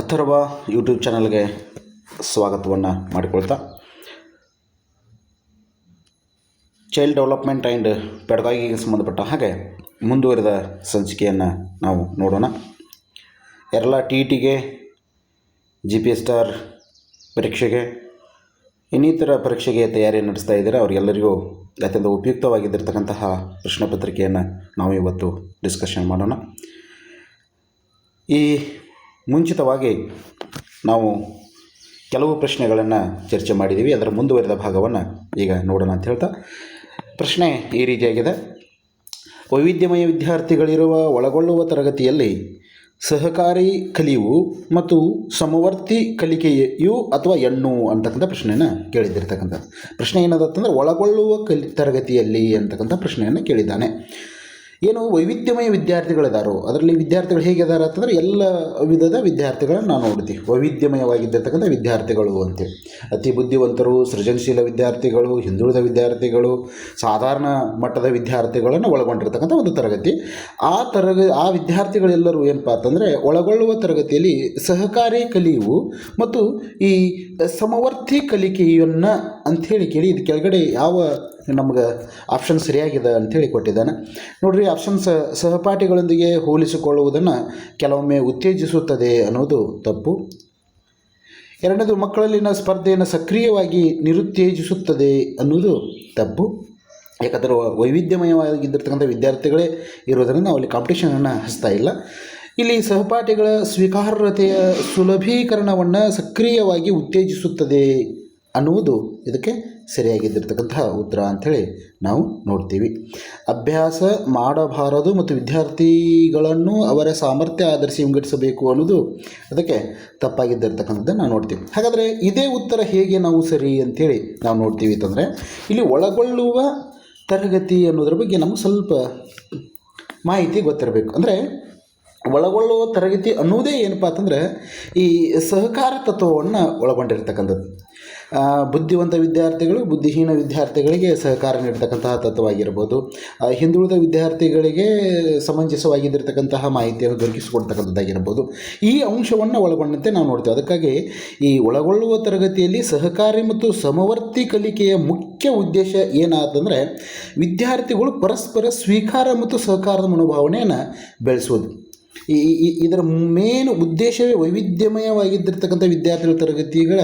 Atharva YouTube ಚಾನಲ್ಗೆ ಸ್ವಾಗತವನ್ನು ಮಾಡಿಕೊಳ್ತಾ. ಚೈಲ್ಡ್ ಡೆವಲಪ್ಮೆಂಟ್ ಆ್ಯಂಡ್ ಪೆಡಗಾಗಿಗೆ ಸಂಬಂಧಪಟ್ಟ ಹಾಗೆ ಮುಂದುವರಿದ ಸಂಚಿಕೆಯನ್ನು ನಾವು ನೋಡೋಣ. ಎಲ್ಲ ಟಿ ಇ ಟಿಗೆ ಜಿ ಪಿ ಎಸ್ ಸ್ಟಾರ್ ಪರೀಕ್ಷೆಗೆ, ಇನ್ನಿತರ ಪರೀಕ್ಷೆಗೆ ತಯಾರಿ ನಡೆಸ್ತಾ ಇದ್ದಾರೆ ಅವರಿಗೆಲ್ಲರಿಗೂ ಅತ್ಯಂತ ಉಪಯುಕ್ತವಾಗಿದ್ದಿರತಕ್ಕಂತಹ ಪ್ರಶ್ನೆ ಪತ್ರಿಕೆಯನ್ನು ನಾವು ಇವತ್ತು ಡಿಸ್ಕಷನ್ ಮಾಡೋಣ. ಈ ಮುಂಚಿತವಾಗಿ ನಾವು ಕೆಲವು ಪ್ರಶ್ನೆಗಳನ್ನು ಚರ್ಚೆ ಮಾಡಿದ್ದೀವಿ ಅದರ ಮುಂದುವರಿದ ಭಾಗವನ್ನು ಈಗ ನೋಡೋಣ ಅಂತ ಹೇಳ್ತಾ, ಪ್ರಶ್ನೆ ಈ ರೀತಿಯಾಗಿದೆ ವೈವಿಧ್ಯಮಯ ವಿದ್ಯಾರ್ಥಿಗಳಿರುವ ಒಳಗೊಳ್ಳುವ ತರಗತಿಯಲ್ಲಿ ಸಹಕಾರಿ ಕಲಿಯು ಮತ್ತು ಸಮವರ್ತಿ ಕಲಿಕೆಯು ಅಥವಾ ಎಣ್ಣು ಅಂತಕ್ಕಂಥ ಪ್ರಶ್ನೆಯನ್ನು ಕೇಳಿದ್ದಿರ್ತಕ್ಕಂಥ ಪ್ರಶ್ನೆ ಏನದಂತಂದರೆ ಒಳಗೊಳ್ಳುವ ಕಲಿ, ತರಗತಿಯಲ್ಲಿ ಅಂತಕ್ಕಂಥ ಪ್ರಶ್ನೆಯನ್ನು ಕೇಳಿದ್ದಾನೆ. ಏನು ವೈವಿಧ್ಯಮಯ ವಿದ್ಯಾರ್ಥಿಗಳಿದಾರೋ, ಅದರಲ್ಲಿ ವಿದ್ಯಾರ್ಥಿಗಳು ಹೇಗಿದ್ದಾರೆ ಅಂತಂದರೆ ಎಲ್ಲ ವಿಧದ ವಿದ್ಯಾರ್ಥಿಗಳನ್ನು ನಾವು ನೋಡ್ತೀವಿ ವೈವಿಧ್ಯಮಯವಾಗಿದ್ದಿರ್ತಕ್ಕಂಥ ವಿದ್ಯಾರ್ಥಿಗಳು ಅಂತೇಳಿ ಅತಿ ಬುದ್ಧಿವಂತರು, ಸೃಜನಶೀಲ ವಿದ್ಯಾರ್ಥಿಗಳು, ಹಿಂದುಳಿದ ವಿದ್ಯಾರ್ಥಿಗಳು, ಸಾಧಾರಣ ಮಟ್ಟದ ವಿದ್ಯಾರ್ಥಿಗಳನ್ನು ಒಳಗೊಂಡಿರ್ತಕ್ಕಂಥ ಒಂದು ತರಗತಿ. ಆ ತರಗ, ಆ ವಿದ್ಯಾರ್ಥಿಗಳೆಲ್ಲರೂ ಏನಪ್ಪ ಅಂತಂದರೆ ಒಳಗೊಳ್ಳುವ ತರಗತಿಯಲ್ಲಿ ಸಹಕಾರಿ ಕಲಿಯುವು ಮತ್ತು ಈ ಸಮವರ್ತಿ ಕಲಿಕೆಯನ್ನು ಅಂಥೇಳಿ ಕೇಳಿ, ಇದು ಕೆಳಗಡೆ ಯಾವ ನಮ್ಗೆ ಆಪ್ಷನ್ ಸರಿಯಾಗಿದೆ ಅಂಥೇಳಿ ಕೊಟ್ಟಿದ್ದಾನೆ. ನೋಡ್ರಿ ಆಪ್ಷನ್ಸ್ ಸಹಪಾಠಿಗಳೊಂದಿಗೆ ಹೋಲಿಸಿಕೊಳ್ಳುವುದನ್ನು ಕೆಲವೊಮ್ಮೆ ಉತ್ತೇಜಿಸುತ್ತದೆ ಅನ್ನೋದು ತಪ್ಪು. ಎರಡನೇದು, ಮಕ್ಕಳಲ್ಲಿನ ಸ್ಪರ್ಧೆಯನ್ನು ಸಕ್ರಿಯವಾಗಿ ನಿರುತ್ತೇಜಿಸುತ್ತದೆ ಅನ್ನೋದು ತಪ್ಪು. ಯಾಕಂದರೆ ವೈವಿಧ್ಯಮಯವಾಗಿದ್ದಿರ್ತಕ್ಕಂಥ ವಿದ್ಯಾರ್ಥಿಗಳೇ ಇರೋದರಿಂದ ನಾವು ಅಲ್ಲಿ ಕಾಂಪಿಟೇಷನನ್ನು ಹಚ್ತಾ ಇಲ್ಲ. ಇಲ್ಲಿ ಸಹಪಾಠಿಗಳ ಸ್ವೀಕಾರ್ಯತೆಯ ಸುಲಭೀಕರಣವನ್ನು ಸಕ್ರಿಯವಾಗಿ ಉತ್ತೇಜಿಸುತ್ತದೆ ಅನ್ನುವುದು ಇದಕ್ಕೆ ಸರಿಯಾಗಿದ್ದಿರ್ತಕ್ಕಂತಹ ಉತ್ತರ ಅಂಥೇಳಿ ನಾವು ನೋಡ್ತೀವಿ. ಅಭ್ಯಾಸ ಮಾಡಬಾರದು ಮತ್ತು ವಿದ್ಯಾರ್ಥಿಗಳನ್ನು ಅವರ ಸಾಮರ್ಥ್ಯ ಆಧರಿಸಿ ವಿಂಗಡಿಸಬೇಕು ಅನ್ನೋದು ಅದಕ್ಕೆ ತಪ್ಪಾಗಿದ್ದಿರ್ತಕ್ಕಂಥದ್ದನ್ನು ನಾವು ನೋಡ್ತೀವಿ. ಹಾಗಾದರೆ ಇದೇ ಉತ್ತರ ಹೇಗೆ ನಾವು ಸರಿ ಅಂಥೇಳಿ ನಾವು ನೋಡ್ತೀವಿ ಅಂತಂದರೆ, ಇಲ್ಲಿ ಒಳಗೊಳ್ಳುವ ತರಗತಿ ಅನ್ನೋದ್ರ ಬಗ್ಗೆ ನಮಗೆ ಸ್ವಲ್ಪ ಮಾಹಿತಿ ಗೊತ್ತಿರಬೇಕು. ಅಂದರೆ ಒಳಗೊಳ್ಳುವ ತರಗತಿ ಅನ್ನೋದೇ ಏನಪ್ಪ ಅಂತಂದರೆ ಈ ಸಹಕಾರ ತತ್ವವನ್ನು ಒಳಗೊಂಡಿರ್ತಕ್ಕಂಥದ್ದು. ಬುದ್ಧಿವಂತ ವಿದ್ಯಾರ್ಥಿಗಳು ಬುದ್ಧಿಹೀನ ವಿದ್ಯಾರ್ಥಿಗಳಿಗೆ ಸಹಕಾರ ನೀಡ್ತಕ್ಕಂತಹ ತತ್ವವಾಗಿರ್ಬೋದು. ಹಿಂದುಳಿದ ವಿದ್ಯಾರ್ಥಿಗಳಿಗೆ ಸಮಂಜಸವಾಗಿದ್ದಿರತಕ್ಕಂತಹ ಮಾಹಿತಿಯನ್ನು ದೊರಕಿಸಿಕೊಡ್ತಕ್ಕಂಥದ್ದಾಗಿರ್ಬೋದು. ಈ ಅಂಶವನ್ನು ಒಳಗೊಂಡಂತೆ ನಾವು ನೋಡ್ತೇವೆ. ಅದಕ್ಕಾಗಿ ಈ ಒಳಗೊಳ್ಳುವ ತರಗತಿಯಲ್ಲಿ ಸಹಕಾರಿ ಮತ್ತು ಸಮವರ್ತಿ ಕಲಿಕೆಯ ಮುಖ್ಯ ಉದ್ದೇಶ ಏನಾದಂದರೆ ವಿದ್ಯಾರ್ಥಿಗಳು ಪರಸ್ಪರ ಸ್ವೀಕಾರ ಮತ್ತು ಸಹಕಾರದ ಮನೋಭಾವನೆಯನ್ನು ಬೆಳೆಸೋದು. ಈ ಇದರ ಮೇನ್ ಉದ್ದೇಶವೇ ವೈವಿಧ್ಯಮಯವಾಗಿದ್ದಿರ್ತಕ್ಕಂಥ ವಿದ್ಯಾರ್ಥಿಗಳ ತರಗತಿಗಳ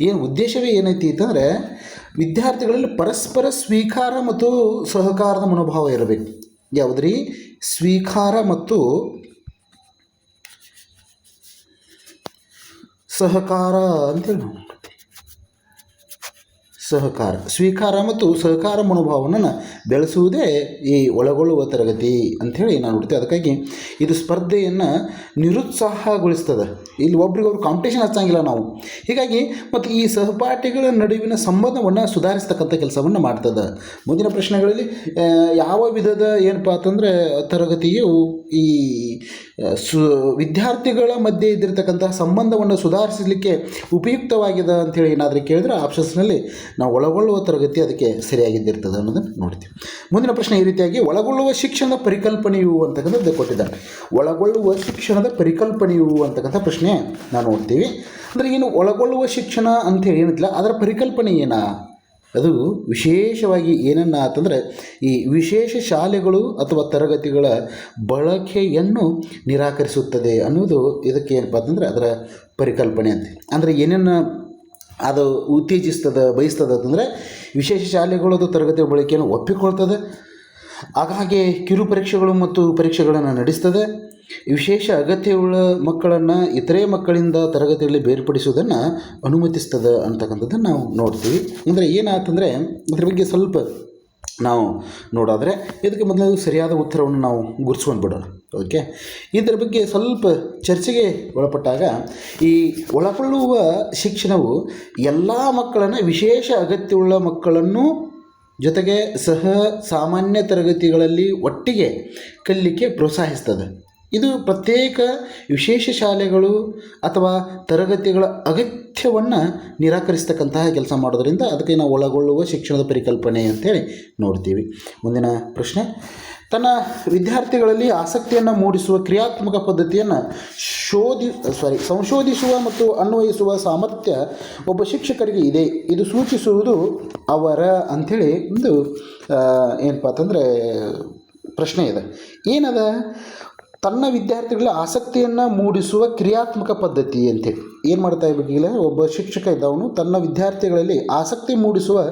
ಏನು ಉದ್ದೇಶವೇ ಏನೈತಿ ಅಂತಂದರೆ ವಿದ್ಯಾರ್ಥಿಗಳಲ್ಲಿ ಪರಸ್ಪರ ಸ್ವೀಕಾರ ಮತ್ತು ಸಹಕಾರದ ಮನೋಭಾವ ಇರಬೇಕು. ಯಾವುದ್ರಿ? ಸ್ವೀಕಾರ ಮತ್ತು ಸಹಕಾರ ಅಂತೇಳಿ ನಾವು. ಸಹಕಾರ, ಸ್ವೀಕಾರ ಮತ್ತು ಸಹಕಾರ ಮನೋಭಾವವನ್ನು ಬೆಳೆಸುವುದೇ ಈ ಒಳಗೊಳ್ಳುವ ತರಗತಿ ಅಂಥೇಳಿ ನಾನು ನೋಡ್ತೇವೆ ಅದಕ್ಕಾಗಿ ಇದು ಸ್ಪರ್ಧೆಯನ್ನು ನಿರುತ್ಸಾಹಗೊಳಿಸ್ತದೆ. ಇಲ್ಲಿ ಒಬ್ರಿಗೊಬ್ರು ಕಾಂಪಿಟೇಷನ್ ಹಚ್ಚಂಗಿಲ್ಲ ನಾವು. ಹೀಗಾಗಿ ಮತ್ತು ಈ ಸಹಪಾಠಿಗಳ ನಡುವಿನ ಸಂಬಂಧವನ್ನು ಸುಧಾರಿಸ್ತಕ್ಕಂಥ ಕೆಲಸವನ್ನು ಮಾಡ್ತದೆ. ಮುಂದಿನ ಪ್ರಶ್ನೆಗಳಲ್ಲಿ ಯಾವ ವಿಧದ ಏನಪ್ಪ ಅಂತಂದರೆ ತರಗತಿಯು ಈ ಸು, ವಿದ್ಯಾರ್ಥಿಗಳ ಮಧ್ಯೆ ಇದ್ದಿರತಕ್ಕಂತಹ ಸಂಬಂಧವನ್ನು ಸುಧಾರಿಸಲಿಕ್ಕೆ ಉಪಯುಕ್ತವಾಗಿದೆ ಅಂಥೇಳಿ ಏನಾದರೂ ಕೇಳಿದ್ರೆ ಆಪ್ಷನ್ಸ್ನಲ್ಲಿ ನಾವು ಒಳಗೊಳ್ಳುವ ತರಗತಿ ಅದಕ್ಕೆ ಸರಿಯಾಗಿದ್ದಿರ್ತದೆ ಅನ್ನೋದನ್ನು ನೋಡ್ತೀವಿ. ಮುಂದಿನ ಪ್ರಶ್ನೆ ಈ ರೀತಿಯಾಗಿ, ಒಳಗೊಳ್ಳುವ ಶಿಕ್ಷಣದ ಪರಿಕಲ್ಪನೆಯು ಅಂತಕ್ಕಂಥದ್ದು ಕೊಟ್ಟಿದ್ದಾರೆ ಒಳಗೊಳ್ಳುವ ಶಿಕ್ಷಣದ ಪರಿಕಲ್ಪನೆಯು ಅಂತಕ್ಕಂಥ ಪ್ರಶ್ನೆ ನಾವು ನೋಡ್ತೀವಿ. ಅಂದರೆ ಏನು ಒಳಗೊಳ್ಳುವ ಶಿಕ್ಷಣ ಅಂಥೇಳಿ ಏನಿಲ್ಲ ಅದರ ಪರಿಕಲ್ಪನೆ ಏನಾ? ಅದು ವಿಶೇಷವಾಗಿ ಏನನ್ನ ಅಂತಂದರೆ ಈ ವಿಶೇಷ ಶಾಲೆಗಳು ಅಥವಾ ತರಗತಿಗಳ ಬಳಕೆಯನ್ನು ನಿರಾಕರಿಸುತ್ತದೆ ಅನ್ನೋದು ಇದಕ್ಕೆ ಏನಪ್ಪ ಅಂತಂದರೆ ಅದರ ಪರಿಕಲ್ಪನೆ ಅಂತ. ಅಂದರೆ ಏನೇನು ಅದು ಉತ್ತೇಜಿಸ್ತದೆ, ಬಯಸ್ತದೆ ಅಂತಂದರೆ ವಿಶೇಷ ಶಾಲೆಗಳದು ತರಗತಿ ಬಳಕೆಯನ್ನು ಒಪ್ಪಿಕೊಳ್ತದೆ. ಹಾಗಾಗಿ ಕಿರು ಪರೀಕ್ಷೆಗಳು ಮತ್ತು ಪರೀಕ್ಷೆಗಳನ್ನು ನಡೆಸ್ತದೆ. ವಿಶೇಷ ಅಗತ್ಯವುಳ್ಳ ಮಕ್ಕಳನ್ನು ಇತರೆ ಮಕ್ಕಳಿಂದ ತರಗತಿಯಲ್ಲಿ ಬೇರ್ಪಡಿಸುವುದನ್ನು ಅನುಮತಿಸ್ತದೆ ಅಂತಕ್ಕಂಥದ್ದನ್ನು ನಾವು ನೋಡ್ತೀವಿ. ಅಂದರೆ ಏನಾಯ್ತಂದರೆ ಅದ್ರ ಬಗ್ಗೆ ಸ್ವಲ್ಪ ನಾವು ನೋಡಾದರೆ ಇದಕ್ಕೆ ಮೊದಲು ಸರಿಯಾದ ಉತ್ತರವನ್ನು ನಾವು ಗುರ್ಸ್ಕೊಂಡು ಬಿಡೋಣ. ಓಕೆ? ಇದರ ಬಗ್ಗೆ ಸ್ವಲ್ಪ ಚರ್ಚೆಗೆ ಒಳಪಟ್ಟಾಗ ಈ ಒಳಕೊಳ್ಳುವ ಶಿಕ್ಷಣವು ಎಲ್ಲ ಮಕ್ಕಳನ್ನು ವಿಶೇಷ ಅಗತ್ಯವುಳ್ಳ ಮಕ್ಕಳನ್ನು ಜೊತೆಗೆ ಸಹ ಸಾಮಾನ್ಯ ತರಗತಿಗಳಲ್ಲಿ ಒಟ್ಟಿಗೆ ಕಲಿಯಲಿಕ್ಕೆ ಪ್ರೋತ್ಸಾಹಿಸ್ತದೆ. ಇದು ಪ್ರತ್ಯೇಕ ವಿಶೇಷ ಶಾಲೆಗಳು ಅಥವಾ ತರಗತಿಗಳ ಅಗತ್ಯವನ್ನು ನಿರಾಕರಿಸ್ತಕ್ಕಂತಹ ಕೆಲಸ ಮಾಡೋದರಿಂದ ಅದಕ್ಕೆ ನಾವು ಒಳಗೊಳ್ಳುವ ಶಿಕ್ಷಣದ ಪರಿಕಲ್ಪನೆ ಅಂತೇಳಿ ನೋಡ್ತೀವಿ. ಮುಂದಿನ ಪ್ರಶ್ನೆ. ತನ್ನ ವಿದ್ಯಾರ್ಥಿಗಳಲ್ಲಿ ಆಸಕ್ತಿಯನ್ನು ಮೂಡಿಸುವ ಕ್ರಿಯಾತ್ಮಕ ಪದ್ಧತಿಯನ್ನು ಶೋಧಿ ಸಾರಿ ಸಂಶೋಧಿಸುವ ಮತ್ತು ಅನ್ವಯಿಸುವ ಸಾಮರ್ಥ್ಯ ಒಬ್ಬ ಶಿಕ್ಷಕರಿಗೆ ಇದೆ. ಇದು ಸೂಚಿಸುವುದು ಅವರ ಅಂಥೇಳಿ ಒಂದು ಏನಪ್ಪ ಅಂತಂದರೆ ಪ್ರಶ್ನೆ ಇದೆ. ಏನದ? ತನ್ನ ವಿದ್ಯಾರ್ಥಿಗಳ ಆಸಕ್ತಿಯನ್ನು ಮೂಡಿಸುವ ಕ್ರಿಯಾತ್ಮಕ ಪದ್ಧತಿ ಅಂತೇಳಿ ಏನು ಮಾಡ್ತಾ ಇರ್ಬೇಕಿಲ್ಲ ಒಬ್ಬ ಶಿಕ್ಷಕ ಇದ್ದವನು ತನ್ನ ವಿದ್ಯಾರ್ಥಿಗಳಲ್ಲಿ ಆಸಕ್ತಿ ಮೂಡಿಸುವ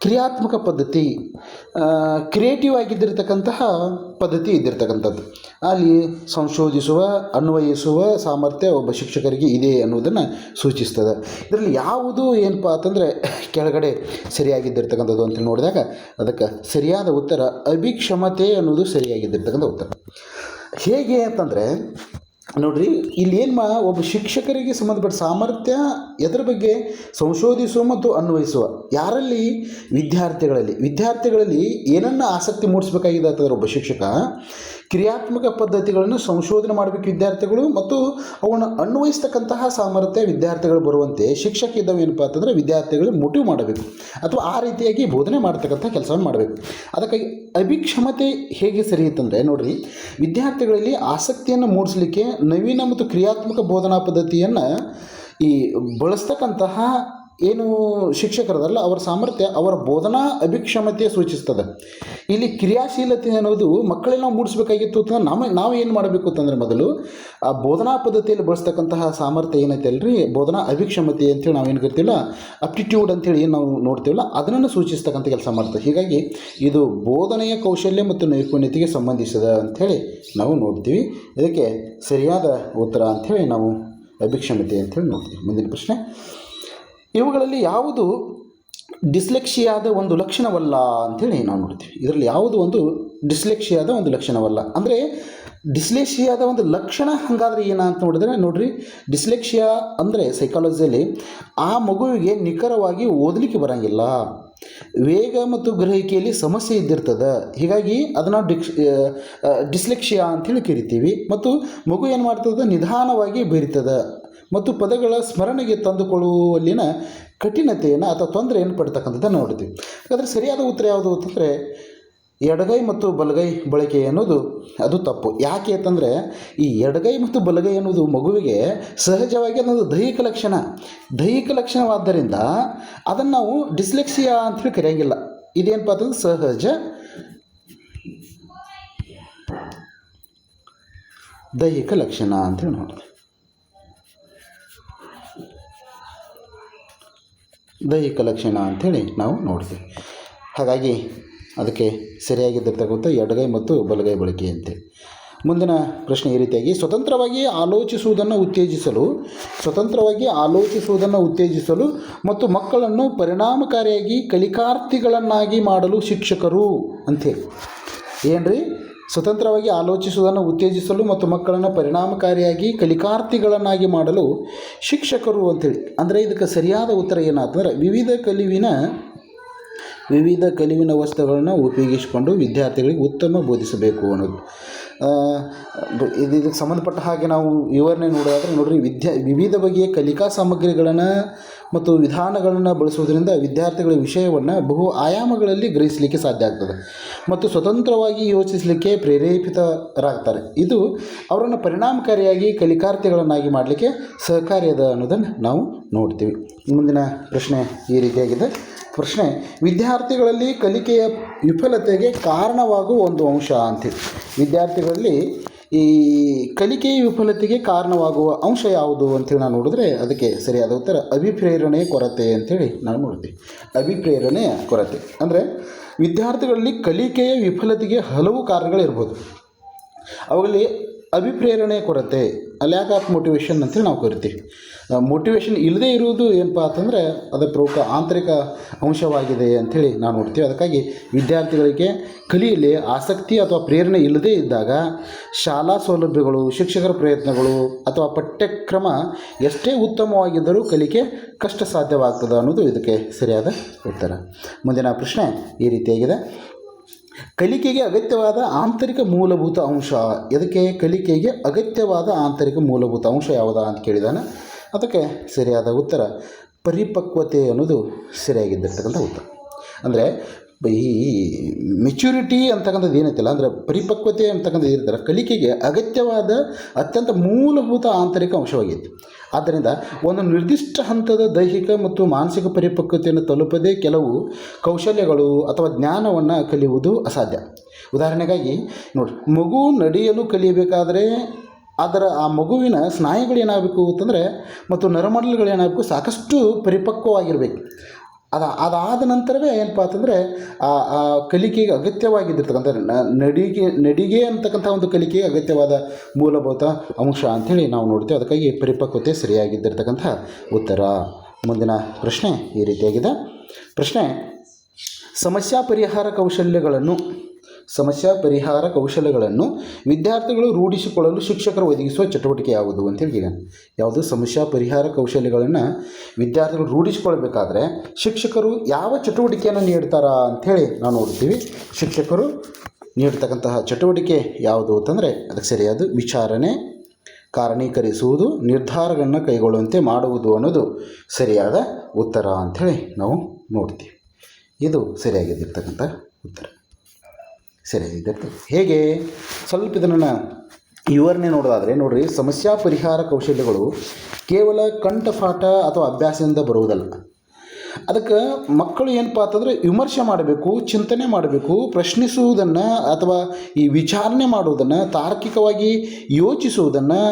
ಕ್ರಿಯಾತ್ಮಕ ಪದ್ಧತಿ ಕ್ರಿಯೇಟಿವ್ ಆಗಿದ್ದಿರತಕ್ಕಂತಹ ಪದ್ಧತಿ ಇದ್ದಿರ್ತಕ್ಕಂಥದ್ದು. ಅಲ್ಲಿ ಸಂಶೋಧಿಸುವ, ಅನ್ವಯಿಸುವ ಸಾಮರ್ಥ್ಯ ಒಬ್ಬ ಶಿಕ್ಷಕರಿಗೆ ಇದೆ ಅನ್ನೋದನ್ನು ಸೂಚಿಸ್ತದೆ. ಇದರಲ್ಲಿ ಯಾವುದು ಏನಪ್ಪ ಅಂತಂದರೆ, ಕೆಳಗಡೆ ಸರಿಯಾಗಿದ್ದಿರ್ತಕ್ಕಂಥದ್ದು ಅಂತ ನೋಡಿದಾಗ ಅದಕ್ಕೆ ಸರಿಯಾದ ಉತ್ತರ ಅಭಿಕ್ಷಮತೆ ಅನ್ನೋದು ಸರಿಯಾಗಿದ್ದಿರ್ತಕ್ಕಂಥ ಉತ್ತರ. ಹೇಗೆ ಅಂತಂದರೆ, ನೋಡ್ರಿ, ಇಲ್ಲಿ ಏನು ಮಾ, ಒಬ್ಬ ಶಿಕ್ಷಕರಿಗೆ ಸಂಬಂಧಪಟ್ಟ ಸಾಮರ್ಥ್ಯ ಎದರ ಬಗ್ಗೆ ಸಂಶೋಧಿಸುವ ಮತ್ತು ಅನ್ವಯಿಸುವ. ಯಾರಲ್ಲಿ? ವಿದ್ಯಾರ್ಥಿಗಳಲ್ಲಿ. ವಿದ್ಯಾರ್ಥಿಗಳಲ್ಲಿ ಏನನ್ನು ಆಸಕ್ತಿ ಮೂಡಿಸ್ಬೇಕಾಗಿದೆ ಅಂತಂದ್ರೆ ಒಬ್ಬ ಶಿಕ್ಷಕ. ಕ್ರಿಯಾತ್ಮಕ ಪದ್ಧತಿಗಳನ್ನು ಸಂಶೋಧನೆ ಮಾಡಬೇಕು ವಿದ್ಯಾರ್ಥಿಗಳು ಮತ್ತು ಅವನ್ನು ಅನ್ವಯಿಸ್ತಕ್ಕಂತಹ ಸಾಮರ್ಥ್ಯ ವಿದ್ಯಾರ್ಥಿಗಳು ಬರುವಂತೆ ಶಿಕ್ಷಕ ಇದ್ದವು ಏನಪ್ಪ ಅಂತಂದರೆ ವಿದ್ಯಾರ್ಥಿಗಳು ಮೋಟಿವ್ ಮಾಡಬೇಕು ಅಥವಾ ಆ ರೀತಿಯಾಗಿ ಬೋಧನೆ ಮಾಡ್ತಕ್ಕಂಥ ಕೆಲಸವನ್ನು ಮಾಡಬೇಕು. ಅದಕ್ಕಾಗಿ ಅಭಿಕ್ಷಮತೆ ಹೇಗೆ ಸರಿ ಅಂತಂದರೆ ನೋಡಿರಿ, ವಿದ್ಯಾರ್ಥಿಗಳಲ್ಲಿ ಆಸಕ್ತಿಯನ್ನು ಮೂಡಿಸಲಿಕ್ಕೆ ನವೀನ ಮತ್ತು ಕ್ರಿಯಾತ್ಮಕ ಬೋಧನಾ ಪದ್ಧತಿಯನ್ನು ಈ ಬಳಸ್ತಕ್ಕಂತಹ ಏನು ಶಿಕ್ಷಕರದಲ್ಲ, ಅವರ ಸಾಮರ್ಥ್ಯ, ಅವರ ಬೋಧನಾ ಅಭಿಕ್ಷಮತೆ ಸೂಚಿಸ್ತದೆ. ಇಲ್ಲಿ ಕ್ರಿಯಾಶೀಲತೆ ಅನ್ನೋದು ಮಕ್ಕಳನ್ನ ನಾವು ಮೂಡಿಸ್ಬೇಕಾಗಿತ್ತು ಅಂತಂದ್ರೆ ನಾವು ನಾವು ಏನು ಮಾಡಬೇಕು ಅಂತಂದರೆ ಮೊದಲು, ಆ ಬೋಧನಾ ಪದ್ಧತಿಯಲ್ಲಿ ಬಳಸ್ತಕ್ಕಂತಹ ಸಾಮರ್ಥ್ಯ ಏನೈತೆ ಅಲ್ರಿ? ಬೋಧನಾ ಅಭಿಕ್ಷಮತೆ ಅಂತೇಳಿ ಏನು ಕರಿತೀವಲ್ಲ ಅಪ್ಟಿಟ್ಯೂಡ್ ಅಂತೇಳಿ ಏನು ನಾವು ನೋಡ್ತೀವಲ್ಲ, ಅದನ್ನು ಸೂಚಿಸ್ತಕ್ಕಂಥ ಕೆಲಸ ಮಾಡ್ತದೆ. ಹೀಗಾಗಿ ಇದು ಬೋಧನೆಯ ಕೌಶಲ್ಯ ಮತ್ತು ನೈಪುಣ್ಯತೆಗೆ ಸಂಬಂಧಿಸಿದ ಅಂಥೇಳಿ ನಾವು ನೋಡ್ತೀವಿ. ಇದಕ್ಕೆ ಸರಿಯಾದ ಉತ್ತರ ಅಂಥೇಳಿ ನಾವು ಅಭಿಕ್ಷಮತೆ ಅಂತೇಳಿ ನೋಡ್ತೀವಿ. ಮುಂದಿನ ಪ್ರಶ್ನೆ. ಇವುಗಳಲ್ಲಿ ಯಾವುದು ಡಿಸ್ಲೆಕ್ಷಿಯಾದ ಒಂದು ಲಕ್ಷಣವಲ್ಲ ಅಂಥೇಳಿ ನಾವು ನೋಡ್ತೀವಿ. ಇದರಲ್ಲಿ ಯಾವುದು ಒಂದು ಡಿಸ್ಲೆಕ್ಷಿಯಾದ ಒಂದು ಲಕ್ಷಣವಲ್ಲ. ಅಂದರೆ ಡಿಸ್ಲೆಕ್ಷಿಯಾದ ಒಂದು ಲಕ್ಷಣ ಹಾಗಾದ್ರೆ ಏನ ಅಂತ ನೋಡಿದ್ರೆ ನೋಡ್ರಿ ಡಿಸ್ಲೆಕ್ಷಿಯಾ ಅಂದರೆ ಸೈಕಾಲಜಿಯಲ್ಲಿ ಆ ಮಗುವಿಗೆ ನಿಖರವಾಗಿ ಓದಲಿಕ್ಕೆ ಬರೋಂಗಿಲ್ಲ. ವೇಗ ಮತ್ತು ಗ್ರಹಿಕೆಯಲ್ಲಿ ಸಮಸ್ಯೆ ಇದ್ದಿರ್ತದೆ. ಹೀಗಾಗಿ ಅದನ್ನು ಡಿಕ್ಸ್ ಡಿಸ್ಲೆಕ್ಷಿಯಾ ಅಂಥೇಳಿ ಕರಿತೀವಿ. ಮತ್ತು ಮಗು ಏನು ಮಾಡ್ತದೆ? ನಿಧಾನವಾಗಿ ಬೆರಿತದೆ. ಮತ್ತು ಪದಗಳ ಸ್ಮರಣೆಗೆ ತಂದುಕೊಳ್ಳುವಲ್ಲಿನ ಕಠಿಣತೆಯನ್ನು ಅಥವಾ ತೊಂದರೆಯನ್ನು ಪಡ್ತಕ್ಕಂಥದ್ದನ್ನು ನೋಡ್ತೀವಿ ಹಾಗಾದರೆ ಸರಿಯಾದ ಉತ್ತರ ಯಾವುದು ಅಂತಂದರೆ, ಎಡಗೈ ಮತ್ತು ಬಲಗೈ ಬಳಕೆ ಅನ್ನೋದು ಅದು ತಪ್ಪು. ಯಾಕೆ ಅಂತಂದರೆ, ಈ ಎಡಗೈ ಮತ್ತು ಬಲಗೈ ಅನ್ನೋದು ಮಗುವಿಗೆ ಸಹಜವಾಗಿ ಅನ್ನೋದು ದೈಹಿಕ ಲಕ್ಷಣ. ದೈಹಿಕ ಲಕ್ಷಣವಾದ್ದರಿಂದ ಅದನ್ನು ನಾವು ಡಿಸ್ಲೆಕ್ಸಿಯಾ ಅಂತೇಳಿ ಕರೆಯಂಗಿಲ್ಲ. ಇದೇನಪ್ಪ ಅಂತಂದ್ರೆ ಸಹಜ ದೈಹಿಕ ಲಕ್ಷಣ ಅಂತೇಳಿ ನೋಡಿ ದೈಹಿಕ ಲಕ್ಷಣ ಅಂಥೇಳಿ ನಾವು ನೋಡ್ತೀವಿ. ಹಾಗಾಗಿ ಅದಕ್ಕೆ ಸರಿಯಾಗಿದ್ದಿರ್ತಕ್ಕಂಥ ಎಡಗೈ ಮತ್ತು ಬಲಗೈ ಬಳಕೆ ಅಂತೇಳಿ ಮುಂದಿನ ಪ್ರಶ್ನೆ ಈ ರೀತಿಯಾಗಿ, ಸ್ವತಂತ್ರವಾಗಿ ಆಲೋಚಿಸುವುದನ್ನು ಉತ್ತೇಜಿಸಲು, ಸ್ವತಂತ್ರವಾಗಿ ಆಲೋಚಿಸುವುದನ್ನು ಉತ್ತೇಜಿಸಲು ಮತ್ತು ಮಕ್ಕಳನ್ನು ಪರಿಣಾಮಕಾರಿಯಾಗಿ ಕಲಿಕಾರ್ಥಿಗಳನ್ನಾಗಿ ಮಾಡಲು ಶಿಕ್ಷಕರು ಅಂಥೇಳಿ. ಏನ್ರಿ? ಸ್ವತಂತ್ರವಾಗಿ ಆಲೋಚಿಸುವುದನ್ನು ಉತ್ತೇಜಿಸಲು ಮತ್ತು ಮಕ್ಕಳನ್ನು ಪರಿಣಾಮಕಾರಿಯಾಗಿ ಕಲಿಕಾರ್ಥಿಗಳನ್ನಾಗಿ ಮಾಡಲು ಶಿಕ್ಷಕರು ಅಂತೇಳಿ. ಅಂದರೆ ಇದಕ್ಕೆ ಸರಿಯಾದ ಉತ್ತರ ಏನಾಯ್ತಂದ್ರೆ ವಿವಿಧ ಕಲಿವಿನ ವಿವಿಧ ಕಲಿವಿನ ವಸ್ತುಗಳನ್ನು ಉಪಯೋಗಿಸಿಕೊಂಡು ವಿದ್ಯಾರ್ಥಿಗಳಿಗೆ ಉತ್ತಮ ಬೋಧಿಸಬೇಕು ಅನ್ನೋದು. ಇದು ಇದಕ್ಕೆ ಸಂಬಂಧಪಟ್ಟ ಹಾಗೆ ನಾವು ವಿವರಣೆ ನೋಡೋದಾದ್ರೆ ನೋಡ್ರಿ, ವಿದ್ಯಾ ವಿವಿಧ ಬಗೆಯ ಕಲಿಕಾ ಸಾಮಗ್ರಿಗಳನ್ನು ಮತ್ತು ವಿಧಾನಗಳನ್ನು ಬಳಸುವುದರಿಂದ ವಿದ್ಯಾರ್ಥಿಗಳ ವಿಷಯವನ್ನು ಬಹು ಆಯಾಮಗಳಲ್ಲಿ ಗ್ರಹಿಸಲಿಕ್ಕೆ ಸಾಧ್ಯ ಆಗ್ತದೆ ಮತ್ತು ಸ್ವತಂತ್ರವಾಗಿ ಯೋಚಿಸಲಿಕ್ಕೆ ಪ್ರೇರೇಪಿತರಾಗ್ತಾರೆ. ಇದು ಅವರನ್ನು ಪರಿಣಾಮಕಾರಿಯಾಗಿ ಕಲಿಕಾರ್ಥಿಗಳನ್ನಾಗಿ ಮಾಡಲಿಕ್ಕೆ ಸಹಕಾರಿಯದ ಅನ್ನೋದನ್ನು ನಾವು ನೋಡ್ತೀವಿ. ಮುಂದಿನ ಪ್ರಶ್ನೆ ಈ ರೀತಿಯಾಗಿದೆ. ಪ್ರಶ್ನೆ, ವಿದ್ಯಾರ್ಥಿಗಳಲ್ಲಿ ಕಲಿಕೆಯ ವಿಫಲತೆಗೆ ಕಾರಣವಾಗುವ ಒಂದು ಅಂಶ ಅಂತೀವಿ ವಿದ್ಯಾರ್ಥಿಗಳಲ್ಲಿ ಈ ಕಲಿಕೆಯ ವಿಫಲತೆಗೆ ಕಾರಣವಾಗುವ ಅಂಶ ಯಾವುದು ಅಂತೇಳಿ ನಾವು ನೋಡಿದ್ರೆ ಅದಕ್ಕೆ ಸರಿಯಾದ ಉತ್ತರ ಅಭಿಪ್ರೇರಣೆಯ ಕೊರತೆ ಅಂತೇಳಿ ನಾವು ನೋಡ್ತೀವಿ ಅಭಿಪ್ರೇರಣೆಯ ಕೊರತೆ. ಅಂದರೆ ವಿದ್ಯಾರ್ಥಿಗಳಲ್ಲಿ ಕಲಿಕೆಯ ವಿಫಲತೆಗೆ ಹಲವು ಕಾರಣಗಳಿರ್ಬೋದು. ಅವುಗಳಲ್ಲಿ ಅಭಿಪ್ರೇರಣೆಯ ಕೊರತೆ ಲ್ಯಾಕ್ ಆಫ್ ಮೋಟಿವೇಶನ್ ಅಂತೇಳಿ ನಾವು ಕರಿತೀವಿ. ಮೋಟಿವೇಶನ್ ಇಲ್ಲದೇ ಇರುವುದು ಏನಪ್ಪ ಅಂತಂದರೆ ಅದು ಪ್ರಮುಖ ಆಂತರಿಕ ಅಂಶವಾಗಿದೆ ಅಂಥೇಳಿ ನಾವು ನೋಡ್ತೀವಿ. ಅದಕ್ಕಾಗಿ ವಿದ್ಯಾರ್ಥಿಗಳಿಗೆ ಕಲಿಯಲಿ ಆಸಕ್ತಿ ಅಥವಾ ಪ್ರೇರಣೆ ಇಲ್ಲದೇ ಇದ್ದಾಗ ಶಾಲಾ ಸೌಲಭ್ಯಗಳು, ಶಿಕ್ಷಕರ ಪ್ರಯತ್ನಗಳು ಅಥವಾ ಪಠ್ಯಕ್ರಮ ಎಷ್ಟೇ ಉತ್ತಮವಾಗಿದ್ದರೂ ಕಲಿಕೆ ಕಷ್ಟ ಸಾಧ್ಯವಾಗ್ತದೆ ಅನ್ನೋದು ಇದಕ್ಕೆ ಸರಿಯಾದ ಉತ್ತರ. ಮುಂದಿನ ಪ್ರಶ್ನೆ ಈ ರೀತಿಯಾಗಿದೆ. ಕಲಿಕೆಗೆ ಅಗತ್ಯವಾದ ಆಂತರಿಕ ಮೂಲಭೂತ ಅಂಶ ಇದಕ್ಕೆ ಕಲಿಕೆಗೆ ಅಗತ್ಯವಾದ ಆಂತರಿಕ ಮೂಲಭೂತ ಅಂಶ ಯಾವುದಾ ಅಂತ ಕೇಳಿದಾನೆ? ಅದಕ್ಕೆ ಸರಿಯಾದ ಉತ್ತರ ಪರಿಪಕ್ವತೆ ಅನ್ನೋದು ಸರಿಯಾಗಿದ್ದಿರ್ತಕ್ಕಂಥ ಉತ್ತರ. ಅಂದರೆ ಈ ಮೆಚ್ಯೂರಿಟಿ ಅಂತಕ್ಕಂಥದ್ದು ಏನೈತಿಲ್ಲ, ಅಂದರೆ ಪರಿಪಕ್ವತೆ ಅಂತಕ್ಕಂಥದ್ದು ಇರ್ತಾರೆ ಕಲಿಕೆಗೆ ಅಗತ್ಯವಾದ ಅತ್ಯಂತ ಮೂಲಭೂತ ಆಂತರಿಕ ಅಂಶವಾಗಿತ್ತು. ಆದ್ದರಿಂದ ಒಂದು ನಿರ್ದಿಷ್ಟ ಹಂತದ ದೈಹಿಕ ಮತ್ತು ಮಾನಸಿಕ ಪರಿಪಕ್ವತೆಯನ್ನು ತಲುಪದೇ ಕೆಲವು ಕೌಶಲ್ಯಗಳು ಅಥವಾ ಜ್ಞಾನವನ್ನು ಕಲಿಯುವುದು ಅಸಾಧ್ಯ. ಉದಾಹರಣೆಗಾಗಿ, ನೋಡಿ, ಮಗು ನಡೆಯಲು ಕಲಿಯಬೇಕಾದರೆ ಅದರ ಆ ಮಗುವಿನ ಸ್ನಾಯುಗಳು ಏನಾಗಬೇಕು ಅಂತಂದರೆ ಮತ್ತು ನರಮಂಡಲಗಳು ಏನಾಗಬೇಕು ಸಾಕಷ್ಟು ಪರಿಪಕ್ವವಾಗಿರಬೇಕು. ಅದು ಅದಾದ ನಂತರವೇ ಏನಪ್ಪ ಅಂತಂದರೆ ಆ ಕಲಿಕೆಗೆ ಅಗತ್ಯವಾಗಿದ್ದಿರ್ತಕ್ಕಂಥ ನಡಿಗೆ ನಡಿಗೆ ಅಂತಕ್ಕಂಥ ಒಂದು ಕಲಿಕೆಗೆ ಅಗತ್ಯವಾದ ಮೂಲಭೂತ ಅಂಶ ಅಂಥೇಳಿ ನಾವು ನೋಡ್ತೇವೆ. ಅದಕ್ಕಾಗಿ ಪರಿಪಕ್ವತೆ ಸರಿಯಾಗಿದ್ದಿರ್ತಕ್ಕಂಥ ಉತ್ತರ. ಮುಂದಿನ ಪ್ರಶ್ನೆ ಈ ರೀತಿಯಾಗಿದೆ. ಪ್ರಶ್ನೆ, ಸಮಸ್ಯಾ ಪರಿಹಾರ ಕೌಶಲ್ಯಗಳನ್ನು ಸಮಸ್ಯಾ ಪರಿಹಾರ ಕೌಶಲ್ಯಗಳನ್ನು ವಿದ್ಯಾರ್ಥಿಗಳು ರೂಢಿಸಿಕೊಳ್ಳಲು ಶಿಕ್ಷಕರು ಒದಗಿಸುವ ಚಟುವಟಿಕೆ ಯಾವುದು ಅಂತೇಳಿ ಈಗ ಯಾವುದು ಸಮಸ್ಯಾ ಪರಿಹಾರ ಕೌಶಲ್ಯಗಳನ್ನು ವಿದ್ಯಾರ್ಥಿಗಳು ರೂಢಿಸಿಕೊಳ್ಬೇಕಾದ್ರೆ ಶಿಕ್ಷಕರು ಯಾವ ಚಟುವಟಿಕೆಯನ್ನು ನೀಡ್ತಾರ ಅಂಥೇಳಿ ನಾವು ನೋಡ್ತೀವಿ. ಶಿಕ್ಷಕರು ನೀಡ್ತಕ್ಕಂತಹ ಚಟುವಟಿಕೆ ಯಾವುದು ಅಂತಂದರೆ ಅದಕ್ಕೆ ಸರಿಯಾದ ವಿಚಾರಣೆ, ಕಾರಣೀಕರಿಸುವುದು, ನಿರ್ಧಾರಗಳನ್ನು ಕೈಗೊಳ್ಳುವಂತೆ ಮಾಡುವುದು ಅನ್ನೋದು ಸರಿಯಾದ ಉತ್ತರ ಅಂಥೇಳಿ ನಾವು ನೋಡ್ತೀವಿ. ಇದು ಸರಿಯಾಗಿದ್ದಿರ್ತಕ್ಕಂಥ ಉತ್ತರ. ಸರಿಯಾಗಿದ್ದಿರ್ತದೆ ಹೇಗೆ? ಸ್ವಲ್ಪ ಇದನ್ನು ವಿವರಣೆ ನೋಡೋದಾದರೆ ನೋಡಿರಿ, ಸಮಸ್ಯಾ ಪರಿಹಾರ ಕೌಶಲ್ಯಗಳು ಕೇವಲ ಕಂಠಪಾಠ ಅಥವಾ ಅಭ್ಯಾಸದಿಂದ ಬರುವುದಲ್ಲ. ಅದಕ್ಕೆ ಮಕ್ಕಳು ಏನಪ್ಪ ಅಂತಂದರೆ ವಿಮರ್ಶೆ ಮಾಡಬೇಕು, ಚಿಂತನೆ ಮಾಡಬೇಕು, ಪ್ರಶ್ನಿಸುವುದನ್ನು ಅಥವಾ ಈ ವಿಚಾರಣೆ ಮಾಡುವುದನ್ನು, ತಾರ್ಕಿಕವಾಗಿ ಯೋಚಿಸುವುದನ್ನು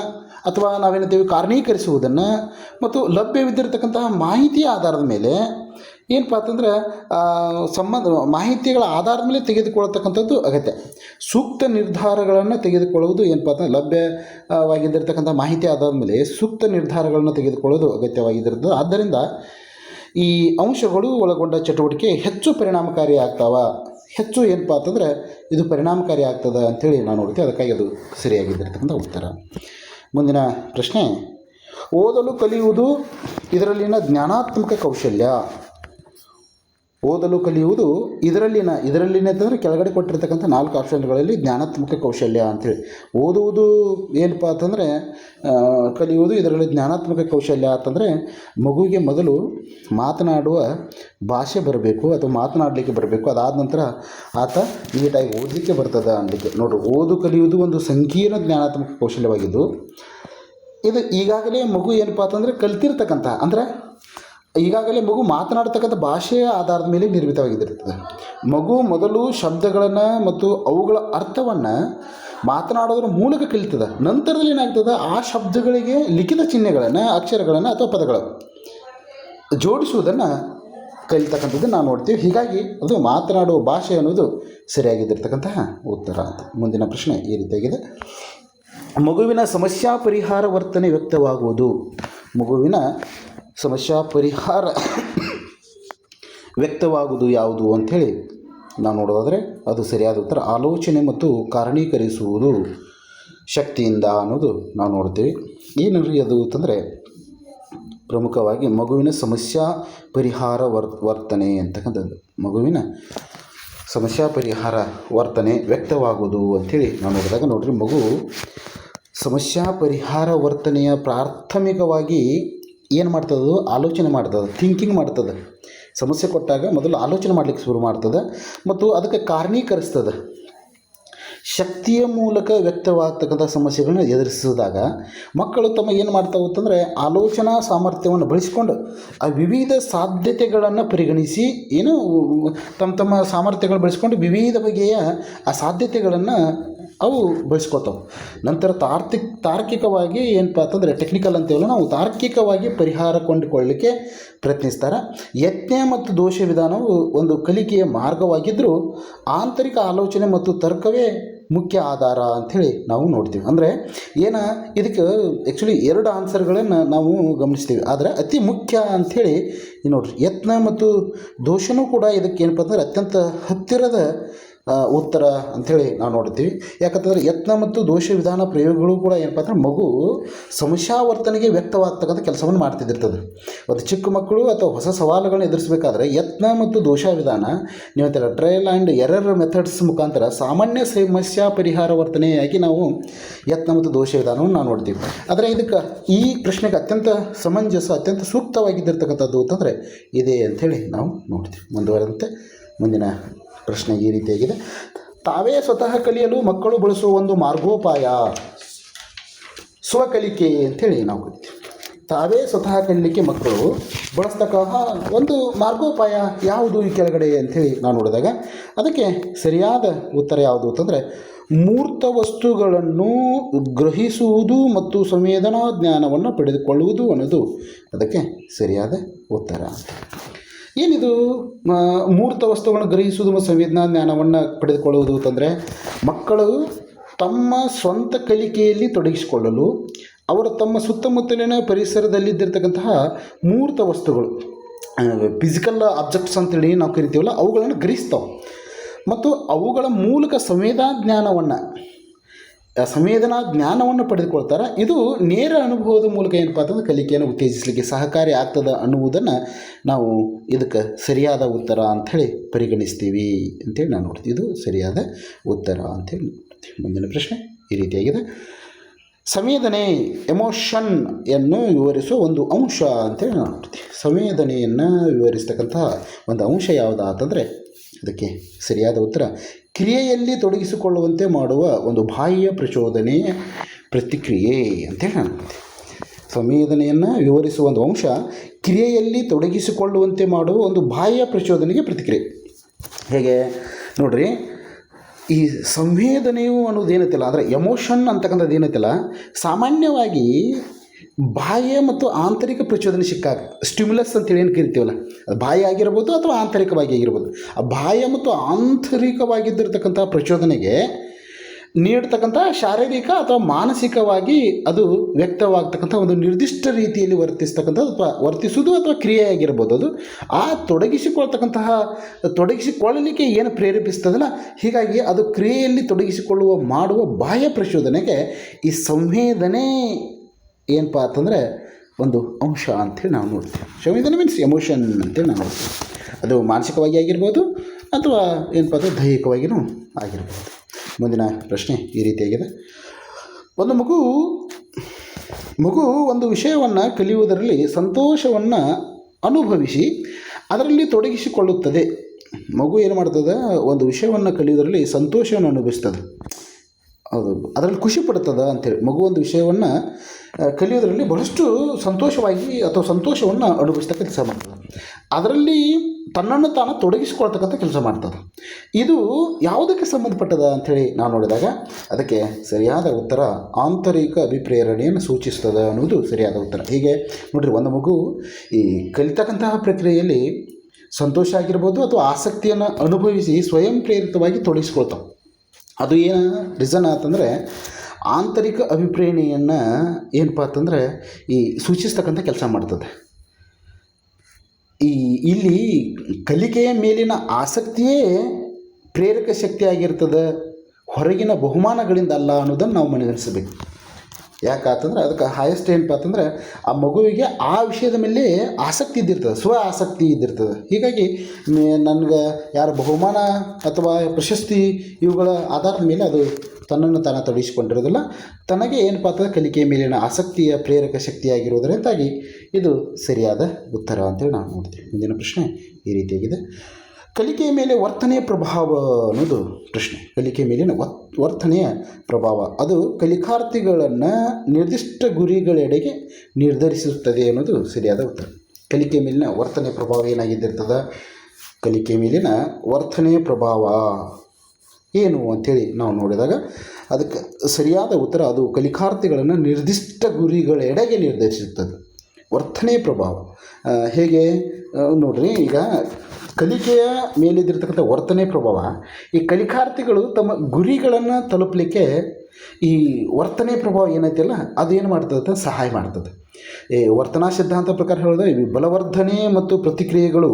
ಅಥವಾ ನಾವೇನಂತೀವಿ ಕಾರಣೀಕರಿಸುವುದನ್ನು ಮತ್ತು ಲಭ್ಯವಿದ್ದಿರತಕ್ಕಂತಹ ಮಾಹಿತಿಯ ಆಧಾರದ ಮೇಲೆ ಏನಪ್ಪ ಅಂತಂದರೆ ಸಂಬಂಧ, ಮಾಹಿತಿಗಳ ಆಧಾರದ ಮೇಲೆ ತೆಗೆದುಕೊಳ್ಳತಕ್ಕಂಥದ್ದು ಅಗತ್ಯ. ಸೂಕ್ತ ನಿರ್ಧಾರಗಳನ್ನು ತೆಗೆದುಕೊಳ್ಳುವುದು ಏನಪ್ಪ ಅಂತಂದ್ರೆ ಲಭ್ಯವಾಗಿದ್ದಿರತಕ್ಕಂಥ ಮಾಹಿತಿ ಆಧಾರದ ಮೇಲೆ ಸೂಕ್ತ ನಿರ್ಧಾರಗಳನ್ನು ತೆಗೆದುಕೊಳ್ಳೋದು ಅಗತ್ಯವಾಗಿದ್ದಿರ್ತದೆ ಆದ್ದರಿಂದ ಈ ಅಂಶಗಳು ಒಳಗೊಂಡ ಚಟುವಟಿಕೆ ಹೆಚ್ಚು ಪರಿಣಾಮಕಾರಿ ಆಗ್ತಾವ? ಹೆಚ್ಚು ಏನಪ್ಪ ಅಂತಂದರೆ ಇದು ಪರಿಣಾಮಕಾರಿ ಆಗ್ತದೆ ಅಂಥೇಳಿ ನಾನು ನೋಡ್ತೀವಿ ಅದಕ್ಕಾಗಿ ಅದು ಸರಿಯಾಗಿದ್ದಿರ್ತಕ್ಕಂಥ ಉತ್ತರ. ಮುಂದಿನ ಪ್ರಶ್ನೆ. ಓದಲು ಕಲಿಯುವುದು ಇದರಲ್ಲಿನ ಜ್ಞಾನಾತ್ಮಕ ಕೌಶಲ್ಯ. ಓದಲು ಕಲಿಯುವುದು ಇದರಲ್ಲಿನ ಇದರಲ್ಲಿನ ಅಂತಂದರೆ ಕೆಳಗಡೆ ಕೊಟ್ಟಿರ್ತಕ್ಕಂಥ ನಾಲ್ಕು ಆಪ್ಷನ್ಗಳಲ್ಲಿ ಜ್ಞಾನಾತ್ಮಕ ಕೌಶಲ್ಯ ಅಂಥೇಳಿ ಓದುವುದು ಏನಪ್ಪ ಅಂತಂದರೆ ಕಲಿಯುವುದು ಇದರಲ್ಲಿ ಜ್ಞಾನಾತ್ಮಕ ಕೌಶಲ್ಯ ಅಂತಂದರೆ, ಮಗುವಿಗೆ ಮೊದಲು ಮಾತನಾಡುವ ಭಾಷೆ ಬರಬೇಕು ಅಥವಾ ಮಾತನಾಡಲಿಕ್ಕೆ ಬರಬೇಕು. ಅದಾದ ನಂತರ ಆತ ನೀಟಾಗಿ ಓದಲಿಕ್ಕೆ ಬರ್ತದೆ ಅನ್ನಲಿಕ್ಕೆ ನೋಡಿ ಓದು ಕಲಿಯುವುದು ಒಂದು ಸಂಕೀರ್ಣ ಜ್ಞಾನಾತ್ಮಕ ಕೌಶಲ್ಯವಾಗಿದ್ದು, ಇದು ಈಗಾಗಲೇ ಮಗು ಏನಪ್ಪ ಅಂತಂದರೆ ಕಲ್ತಿರ್ತಕ್ಕಂಥ, ಅಂದರೆ ಈಗಾಗಲೇ ಮಗು ಮಾತನಾಡ್ತಕ್ಕಂಥ ಭಾಷೆಯ ಆಧಾರದ ಮೇಲೆ ನಿರ್ಮಿತವಾಗಿದ್ದಿರ್ತದೆ. ಮಗು ಮೊದಲು ಶಬ್ದಗಳನ್ನು ಮತ್ತು ಅವುಗಳ ಅರ್ಥವನ್ನು ಮಾತನಾಡೋದ್ರ ಮೂಲಕ ಕಲಿತದೆ. ನಂತರದಲ್ಲಿ ಏನಾಗ್ತದೆ? ಆ ಶಬ್ದಗಳಿಗೆ ಲಿಖಿತ ಚಿಹ್ನೆಗಳನ್ನು, ಅಕ್ಷರಗಳನ್ನು ಅಥವಾ ಪದಗಳು ಜೋಡಿಸುವುದನ್ನು ಕಲಿತಕ್ಕಂಥದ್ದು ನಾವು ನೋಡ್ತೀವಿ. ಹೀಗಾಗಿ ಅದು ಮಾತನಾಡುವ ಭಾಷೆ ಅನ್ನೋದು ಸರಿಯಾಗಿದ್ದಿರ್ತಕ್ಕಂತಹ ಉತ್ತರ ಅಂತ. ಮುಂದಿನ ಪ್ರಶ್ನೆ ಈ ರೀತಿಯಾಗಿದೆ. ಮಗುವಿನ ಸಮಸ್ಯಾ ಪರಿಹಾರ ವರ್ತನೆ ವ್ಯಕ್ತವಾಗುವುದು. ಮಗುವಿನ ಸಮಸ್ಯಾ ಪರಿಹಾರ ವ್ಯಕ್ತವಾಗುವುದು ಯಾವುದು ಅಂಥೇಳಿ ನಾವು ನೋಡೋದಾದರೆ ಅದು ಸರಿಯಾದ ಉತ್ತರ. ಆಲೋಚನೆ ಮತ್ತು ಕಾರಣೀಕರಿಸುವುದು ಶಕ್ತಿಯಿಂದ ಅನ್ನೋದು ನಾವು ನೋಡ್ತೀವಿ. ರೀ ಅದು ಅಂತಂದರೆ ಪ್ರಮುಖವಾಗಿ ಮಗುವಿನ ಸಮಸ್ಯಾ ಪರಿಹಾರ ವರ್, ವರ್ತನೆ ಅಂತಕ್ಕಂಥದ್ದು. ಮಗುವಿನ ಸಮಸ್ಯಾ ಪರಿಹಾರ ವರ್ತನೆ ವ್ಯಕ್ತವಾಗುವುದು ಅಂಥೇಳಿ ನಾವು ನೋಡಿದಾಗ ನೋಡ್ರಿ ಮಗು ಸಮಸ್ಯಾ ಪರಿಹಾರ ವರ್ತನೆಯ ಪ್ರಾಥಮಿಕವಾಗಿ ಏನು ಮಾಡ್ತದದು ಆಲೋಚನೆ ಮಾಡ್ತದೆ ಥಿಂಕಿಂಗ್ ಮಾಡ್ತದೆ. ಸಮಸ್ಯೆ ಕೊಟ್ಟಾಗ ಮೊದಲು ಆಲೋಚನೆ ಮಾಡಲಿಕ್ಕೆ ಶುರು ಮಾಡ್ತದೆ ಮತ್ತು ಅದಕ್ಕೆ ಕಾರಣೀಕರಿಸ್ತದೆ. ಶಕ್ತಿಯ ಮೂಲಕ ವ್ಯಕ್ತವಾಗ್ತಕ್ಕಂಥ ಸಮಸ್ಯೆಗಳನ್ನ ಎದುರಿಸಿದಾಗ ಮಕ್ಕಳು ತಮ್ಮ ಏನು ಮಾಡ್ತಾವೆ ಅಂತಂದರೆ ಆಲೋಚನಾ ಸಾಮರ್ಥ್ಯವನ್ನು ಬಳಸಿಕೊಂಡು ಆ ವಿವಿಧ ಸಾಧ್ಯತೆಗಳನ್ನು ಪರಿಗಣಿಸಿ ಏನು, ತಮ್ಮ ತಮ್ಮ ಸಾಮರ್ಥ್ಯಗಳು ಬಳಸ್ಕೊಂಡು ವಿವಿಧ ಬಗೆಯ ಆ ಸಾಧ್ಯತೆಗಳನ್ನು ಅವು ಬಳಸ್ಕೊತಾವೆ ನಂತರ ತಾರ್ಕಿಕ ತಾರ್ಕಿಕವಾಗಿ ಏನಪ್ಪ ಅಂತಂದರೆ ಟೆಕ್ನಿಕಲ್ ಅಂತೀವಲ್ಲ ನಾವು ತಾರ್ಕಿಕವಾಗಿ ಪರಿಹಾರ ಕೊಂಡುಕೊಳ್ಳಲಿಕ್ಕೆ ಪ್ರಯತ್ನಿಸ್ತಾರೆ. ಯತ್ನ ಮತ್ತು ದೋಷ ವಿಧಾನವು ಒಂದು ಕಲಿಕೆಯ ಮಾರ್ಗವಾಗಿದ್ದರೂ ಆಂತರಿಕ ಆಲೋಚನೆ ಮತ್ತು ತರ್ಕವೇ ಮುಖ್ಯ ಆಧಾರ ಅಂಥೇಳಿ ನಾವು ನೋಡ್ತೀವಿ. ಅಂದರೆ ಏನು, ಇದಕ್ಕೆ ಆ್ಯಕ್ಚುಲಿ ಎರಡು ಆನ್ಸರ್ಗಳನ್ನು ನಾವು ಗಮನಿಸ್ತೀವಿ. ಆದರೆ ಅತಿ ಮುಖ್ಯ ಅಂಥೇಳಿ ನೋಡ್ರಿ, ಯತ್ನ ಮತ್ತು ದೋಷನೂ ಕೂಡ ಇದಕ್ಕೆ ಏನಪ್ಪ ಅಂದ್ರೆ ಅತ್ಯಂತ ಹತ್ತಿರದ ಉತ್ತರ ಅಂಥೇಳಿ ನಾವು ನೋಡ್ತೀವಿ ಯಾಕಂತಂದರೆ ಯತ್ನ ಮತ್ತು ದೋಷ ವಿಧಾನ ಪ್ರಯೋಗಗಳು ಕೂಡ ಏನಪ್ಪ ಅಂದ್ರೆ ಮಗು ಸಮಸ್ಯಾವರ್ತನೆಗೆ ವ್ಯಕ್ತವಾಗ್ತಕ್ಕಂಥ ಕೆಲಸವನ್ನು ಮಾಡ್ತಿದ್ದಿರ್ತದೆ. ಒಂದು ಚಿಕ್ಕ ಮಕ್ಕಳು ಅಥವಾ ಹೊಸ ಸವಾಲುಗಳನ್ನ ಎದುರಿಸಬೇಕಾದ್ರೆ ಯತ್ನ ಮತ್ತು ದೋಷ ವಿಧಾನ ನೀವು ಅಂತಾರೆ ಟ್ರಯಲ್ ಆ್ಯಂಡ್ ಎರರ್ ಮೆಥಡ್ಸ್ ಮುಖಾಂತರ ಸಾಮಾನ್ಯ ಸಮಸ್ಯಾ ಪರಿಹಾರ ವರ್ತನೆಯಾಗಿ ನಾವು ಯತ್ನ ಮತ್ತು ದೋಷ ವಿಧಾನವನ್ನು ನಾವು ನೋಡ್ತೀವಿ. ಆದರೆ ಇದಕ್ಕೆ ಈ ಪ್ರಶ್ನೆಗೆ ಅತ್ಯಂತ ಸಮಂಜಸ, ಅತ್ಯಂತ ಸೂಕ್ತವಾಗಿದ್ದಿರ್ತಕ್ಕಂಥದ್ದು ಅಂತಂದರೆ ಇದೆ ಅಂಥೇಳಿ ನಾವು ನೋಡ್ತೀವಿ. ಮುಂದುವರೆದಂತೆ ಮುಂದಿನ ಪ್ರಶ್ನೆ ಈ ರೀತಿಯಾಗಿದೆ ತಾವೇ ಸ್ವತಃ ಕಲಿಯಲು ಮಕ್ಕಳು ಬಳಸುವ ಒಂದು ಮಾರ್ಗೋಪಾಯ. ಸ್ವಕಲಿಕೆ ಅಂತೇಳಿ ನಾವು ತಾವೇ ಸ್ವತಃ ಕಲಿಲಿಕ್ಕೆ ಮಕ್ಕಳು ಬಳಸ್ತಕ್ಕಂತಹ ಒಂದು ಮಾರ್ಗೋಪಾಯ ಯಾವುದು ಈ ಕೆಳಗಡೆ ಅಂಥೇಳಿ ನಾವು ನೋಡಿದಾಗ, ಅದಕ್ಕೆ ಸರಿಯಾದ ಉತ್ತರ ಯಾವುದು ಅಂತಂದರೆ, ಮೂರ್ತ ವಸ್ತುಗಳನ್ನು ಗ್ರಹಿಸುವುದು ಮತ್ತು ಸಂವೇದನಾ ಜ್ಞಾನವನ್ನು ಪಡೆದುಕೊಳ್ಳುವುದು ಅನ್ನೋದು. ಅದಕ್ಕೆ ಸರಿಯಾದ ಉತ್ತರ. ಏನಿದು? ಮೂರ್ತ ವಸ್ತುಗಳನ್ನು ಗ್ರಹಿಸುವುದು ಮತ್ತು ಸಂವೇದನಾ ಜ್ಞಾನವನ್ನು ಪಡೆದುಕೊಳ್ಳುವುದು ಅಂತಂದರೆ, ಮಕ್ಕಳು ತಮ್ಮ ಸ್ವಂತ ಕಲಿಕೆಯಲ್ಲಿ ತೊಡಗಿಸಿಕೊಳ್ಳಲು ಅವರು ತಮ್ಮ ಸುತ್ತಮುತ್ತಲಿನ ಪರಿಸರದಲ್ಲಿದ್ದಿರ್ತಕ್ಕಂತಹ ಮೂರ್ತ ವಸ್ತುಗಳು ಫಿಸಿಕಲ್ ಆಬ್ಜೆಕ್ಟ್ಸ್ ಅಂತೇಳಿ ನಾವು ಕರಿತೀವಲ್ಲ, ಅವುಗಳನ್ನು ಗ್ರಹಿಸ್ತಾವೆ. ಮತ್ತು ಅವುಗಳ ಮೂಲಕ ಸಂವೇದನಾ ಜ್ಞಾನವನ್ನು ಸಂವೇದನಾ ಜ್ಞಾನವನ್ನು ಪಡೆದುಕೊಳ್ತಾರೆ. ಇದು ನೇರ ಅನುಭವದ ಮೂಲಕ ಏನಪ್ಪ ಅಂತಂದ್ರೆ ಕಲಿಕೆಯನ್ನು ಉತ್ತೇಜಿಸಲಿಕ್ಕೆ ಸಹಕಾರಿ ಆಗ್ತದೆ ಅನ್ನುವುದನ್ನು ನಾವು ಇದಕ್ಕೆ ಸರಿಯಾದ ಉತ್ತರ ಅಂಥೇಳಿ ಪರಿಗಣಿಸ್ತೀವಿ ಅಂತೇಳಿ ನಾನು ನೋಡ್ತೀವಿ ಇದು ಸರಿಯಾದ ಉತ್ತರ ಅಂಥೇಳಿ ನೋಡ್ತೀವಿ ಮುಂದಿನ ಪ್ರಶ್ನೆ ಈ ರೀತಿಯಾಗಿದೆ. ಸಂವೇದನೆ, ಎಮೋಷನ್ ಅನ್ನು ವಿವರಿಸುವ ಒಂದು ಅಂಶ ಅಂತೇಳಿ ನಾನು ನೋಡ್ತೀವಿ ಸಂವೇದನೆಯನ್ನು ವಿವರಿಸ್ತಕ್ಕಂತಹ ಒಂದು ಅಂಶ ಯಾವುದು ಅದಕ್ಕೆ ಸರಿಯಾದ ಉತ್ತರ. ಕ್ರಿಯೆಯಲ್ಲಿ ತೊಡಗಿಸಿಕೊಳ್ಳುವಂತೆ ಮಾಡುವ ಒಂದು ಬಾಹ್ಯ ಪ್ರಚೋದನೆ ಪ್ರತಿಕ್ರಿಯೆ ಅಂತೇಳಿ ನಾನು ಸಂವೇದನೆಯನ್ನು ವಿವರಿಸುವ ಒಂದು ಅಂಶ ಕ್ರಿಯೆಯಲ್ಲಿ ತೊಡಗಿಸಿಕೊಳ್ಳುವಂತೆ ಮಾಡುವ ಒಂದು ಬಾಹ್ಯ ಪ್ರಚೋದನೆಗೆ ಪ್ರತಿಕ್ರಿಯೆ. ಹೇಗೆ? ನೋಡ್ರಿ, ಈ ಸಂವೇದನೆಯು ಅನ್ನೋದು ಅಂದರೆ ಎಮೋಷನ್ ಅಂತಕ್ಕಂಥದ್ದು ಏನೈತಿಲ್ಲ, ಸಾಮಾನ್ಯವಾಗಿ ಬಾಹ್ಯ ಮತ್ತು ಆಂತರಿಕ ಪ್ರಚೋದನೆ ಸಿಕ್ಕಾಗ ಸ್ಟಿಮ್ಯುಲಸ್ ಅಂತೇಳಿ ಏನು ಕರಿತೀವಲ್ಲ? ಅದು ಬಾಹ್ಯ ಆಗಿರ್ಬೋದು ಅಥವಾ ಆಂತರಿಕವಾಗಿ ಆಗಿರ್ಬೋದು. ಆ ಬಾಹ್ಯ ಮತ್ತು ಆಂತರಿಕವಾಗಿದ್ದಿರತಕ್ಕಂಥ ಪ್ರಚೋದನೆಗೆ ನೀಡ್ತಕ್ಕಂಥ ಶಾರೀರಿಕ ಅಥವಾ ಮಾನಸಿಕವಾಗಿ ಅದು ವ್ಯಕ್ತವಾಗ್ತಕ್ಕಂಥ ಒಂದು ನಿರ್ದಿಷ್ಟ ರೀತಿಯಲ್ಲಿ ವರ್ತಿಸ್ತಕ್ಕಂಥದ್ದು ಅಥವಾ ವರ್ತಿಸುವುದು ಅಥವಾ ಕ್ರಿಯೆಯಾಗಿರ್ಬೋದು ಅದು. ಆ ತೊಡಗಿಸಿಕೊಳ್ತಕ್ಕಂತಹ, ತೊಡಗಿಸಿಕೊಳ್ಳಲಿಕ್ಕೆ ಏನು ಪ್ರೇರೇಪಿಸ್ತದಲ್ಲ? ಹೀಗಾಗಿ ಅದು ಕ್ರಿಯೆಯಲ್ಲಿ ತೊಡಗಿಸಿಕೊಳ್ಳುವ, ಮಾಡುವ ಬಾಹ್ಯ ಪ್ರಚೋದನೆಗೆ ಈ ಸಂವೇದನೆ ಏನಪ್ಪ ಅಂತಂದರೆ ಒಂದು ಅಂಶ ಅಂತೇಳಿ ನಾವು ನೋಡ್ತೀವಿ. ಸಂವೇದನೆ ಮೀನ್ಸ್ ಎಮೋಷನ್ ಅಂತೇಳಿ ನಾವು ನೋಡ್ತೀವಿ. ಅದು ಮಾನಸಿಕವಾಗಿ ಆಗಿರ್ಬೋದು ಅಥವಾ ಏನಪ್ಪ ಅಂದರೆ ದೈಹಿಕವಾಗಿಯೂ ಆಗಿರ್ಬೋದು. ಮುಂದಿನ ಪ್ರಶ್ನೆ ಈ ರೀತಿಯಾಗಿದೆ ಒಂದು ಮಗು ಮಗು ಒಂದು ವಿಷಯವನ್ನು ಕಲಿಯುವುದರಲ್ಲಿ ಸಂತೋಷವನ್ನು ಅನುಭವಿಸಿ ಅದರಲ್ಲಿ ತೊಡಗಿಸಿಕೊಳ್ಳುತ್ತದೆ. ಮಗು ಏನು ಮಾಡ್ತದೆ? ಒಂದು ವಿಷಯವನ್ನು ಕಲಿಯುವುದರಲ್ಲಿ ಸಂತೋಷವನ್ನು ಅನುಭವಿಸ್ತದೆ. ಅದು ಅದರಲ್ಲಿ ಖುಷಿ ಪಡ್ತದ ಅಂತೇಳಿ. ಮಗು ಒಂದು ವಿಷಯವನ್ನು ಕಲಿಯೋದರಲ್ಲಿ ಬಹಳಷ್ಟು ಸಂತೋಷವಾಗಿ ಅಥವಾ ಸಂತೋಷವನ್ನು ಅನುಭವಿಸ್ತಕ್ಕ ಕೆಲಸ ಮಾಡ್ತದೆ. ಅದರಲ್ಲಿ ತನ್ನನ್ನು ತಾನು ತೊಡಗಿಸಿಕೊಳ್ತಕ್ಕಂಥ ಕೆಲಸ ಮಾಡ್ತದೆ. ಇದು ಯಾವುದಕ್ಕೆ ಸಂಬಂಧಪಟ್ಟದ ಅಂಥೇಳಿ ನಾವು ನೋಡಿದಾಗ, ಅದಕ್ಕೆ ಸರಿಯಾದ ಉತ್ತರ ಆಂತರಿಕ ಅಭಿಪ್ರೇರಣೆಯನ್ನು ಸೂಚಿಸ್ತದೆ ಅನ್ನೋದು ಸರಿಯಾದ ಉತ್ತರ. ಹೀಗೆ ನೋಡಿರಿ, ಒಂದು ಮಗು ಈ ಕಲಿತಕ್ಕಂತಹ ಪ್ರಕ್ರಿಯೆಯಲ್ಲಿ ಸಂತೋಷ ಆಗಿರ್ಬೋದು ಅಥವಾ ಆಸಕ್ತಿಯನ್ನು ಅನುಭವಿಸಿ ಸ್ವಯಂ ಪ್ರೇರಿತವಾಗಿ ತೊಡಗಿಸ್ಕೊಳ್ತಾವೆ. ಅದು ಏನು ರೀಸನ್ ಆತಂದರೆ ಆಂತರಿಕ ಅಭಿಪ್ರೇರಣೆಯನ್ನು ಏನಪ್ಪ ಅಂತಂದರೆ ಈ ಸೂಚಿಸ್ತಕ್ಕಂಥ ಕೆಲಸ ಮಾಡ್ತದೆ. ಈ ಇಲ್ಲಿ ಕಲಿಕೆಯ ಮೇಲಿನ ಆಸಕ್ತಿಯೇ ಪ್ರೇರಕ ಶಕ್ತಿಯಾಗಿರ್ತದೆ ಹೊರಗಿನ ಬಹುಮಾನಗಳಿಂದ ಅಲ್ಲ ಅನ್ನೋದನ್ನು ನಾವು ಮನಗಣಿಸಬೇಕು ಯಾಕಂತಂದ್ರೆ ಅದಕ್ಕೆ ಹೈಯೆಸ್ಟ್ ಏನಪ್ಪ ಅಂತಂದ್ರೆ ಆ ಮಗುವಿಗೆ ಆ ವಿಷಯದ ಮೇಲೆ ಆಸಕ್ತಿ ಇದ್ದಿರ್ತದೆ, ಸ್ವ ಆಸಕ್ತಿ ಇದ್ದಿರ್ತದೆ. ಹೀಗಾಗಿ ನನಗೆ ಯಾರ ಬಹುಮಾನ ಅಥವಾ ಪ್ರಶಸ್ತಿ ಇವುಗಳ ಆಧಾರದ ಮೇಲೆ ಅದು ತನ್ನನ್ನು ತಾನು ತೊಡಗಿಸಿಕೊಂಡಿರೋದಿಲ್ಲ. ತನಗೆ ಏನಪ್ಪ ಅಂತಂದ್ರೆ ಕಲಿಕೆಯ ಮೇಲಿನ ಆಸಕ್ತಿಯ ಪ್ರೇರಕ ಶಕ್ತಿಯಾಗಿರುವುದರಿಂದಾಗಿ ಇದು ಸರಿಯಾದ ಉತ್ತರ ಅಂತೇಳಿ ನಾವು ನೋಡ್ತೀವಿ. ಮುಂದಿನ ಪ್ರಶ್ನೆ ಈ ರೀತಿಯಾಗಿದೆ. ಕಲಿಕೆಯ ಮೇಲೆ ವರ್ತನೆಯ ಪ್ರಭಾವ ಅನ್ನೋದು ಪ್ರಶ್ನೆ. ಕಲಿಕೆ ಮೇಲಿನ ವರ್ತನೆಯ ಪ್ರಭಾವ. ಅದು ಕಲಿಕಾರ್ಥಿಗಳನ್ನು ನಿರ್ದಿಷ್ಟ ಗುರಿಗಳೆಡೆಗೆ ನಿರ್ಧರಿಸುತ್ತದೆ ಅನ್ನೋದು ಸರಿಯಾದ ಉತ್ತರ. ಕಲಿಕೆ ಮೇಲಿನ ವರ್ತನೆಯ ಪ್ರಭಾವ ಏನಾಗಿದ್ದಿರ್ತದೆ? ಕಲಿಕೆ ಮೇಲಿನ ವರ್ತನೆಯ ಪ್ರಭಾವ ಏನು ಅಂಥೇಳಿ ನಾವು ನೋಡಿದಾಗ ಅದಕ್ಕೆ ಸರಿಯಾದ ಉತ್ತರ ಅದು ಕಲಿಕಾರ್ಥಿಗಳನ್ನು ನಿರ್ದಿಷ್ಟ ಗುರಿಗಳೆಡೆಗೆ ನಿರ್ಧರಿಸುತ್ತದೆ. ವರ್ತನೆಯ ಪ್ರಭಾವ. ಹೇಗೆ? ನೋಡ್ರಿ ಈಗ ಕಲಿಕೆಯ ಮೇಲಿದ್ದಿರ್ತಕ್ಕಂಥ ವರ್ತನೆ ಪ್ರಭಾವ, ಈ ಕಲಿಕಾರ್ಥಿಗಳು ತಮ್ಮ ಗುರಿಗಳನ್ನು ತಲುಪಲಿಕ್ಕೆ ಈ ವರ್ತನೆ ಪ್ರಭಾವ ಏನೈತಿಲ್ಲ, ಅದು ಏನು ಮಾಡ್ತದೆ, ಸಹಾಯ ಮಾಡ್ತದೆ. ಈ ವರ್ತನಾ ಸಿದ್ಧಾಂತ ಪ್ರಕಾರ ಹೇಳಿದ್ರೆ, ಈ ಬಲವರ್ಧನೆ ಮತ್ತು ಪ್ರತಿಕ್ರಿಯೆಗಳು